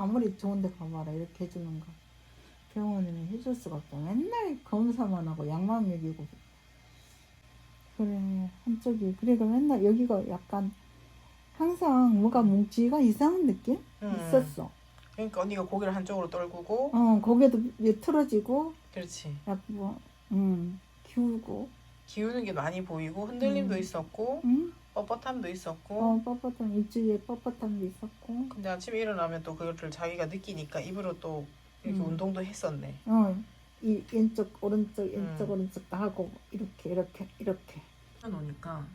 아무리 좋은데 가봐라 이렇게 해주는 거. 병원에는 해줄 수가 없어 맨날 검사만 하고 약만 먹이고. 그래 한쪽이. 그래가 맨날 여기가 약간 항상 뭐가 뭉치가 이상한 느낌? 음. 있었어. 그러니까 언니가 고개를 한쪽으로 떨구고. 어 고개도 틀어지고. 그렇지. 약뭐 음, 기울고. 기우는 게 많이 보이고 흔들림도 음. 있었고. 응? 뻣뻣함도 있었고 어 뻣뻣함 일주일에 뻣뻣함도 있었고 근데 아침에 일어나면 또 그거를 자기가 느끼니까 입으로 또 이렇게 음. 운동도 했었네 어 이 왼쪽 오른쪽 왼쪽 음. 오른쪽 다 하고 이렇게 이렇게 이렇게 놓으니까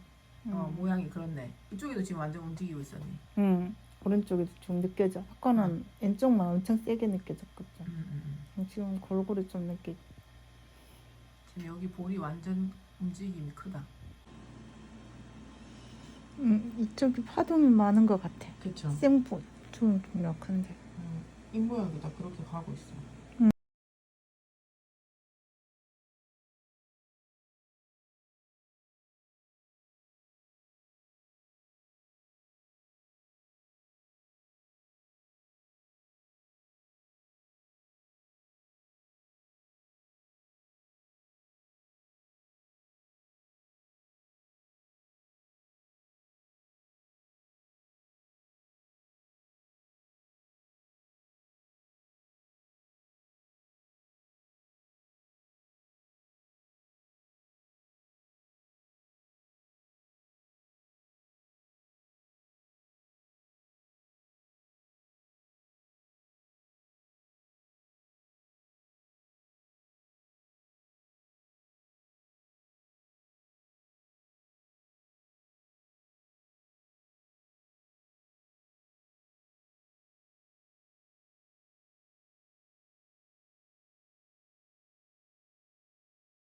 음. 어, 모양이 그렇네 이쪽에도 지금 완전 움직이고 있었네 응 오른쪽에도 좀 느껴져 아까는 음. 왼쪽만 엄청 세게 느껴졌거든 음, 음, 지금 골고루 좀 느껴 음. 지금 여기 볼이 완전 움직임이 크다 음, 이쪽이 파동이 많은 것 같아. 그쵸. 생부 좀 약한데. 음, 입 모양이 다 그렇게 가고 있어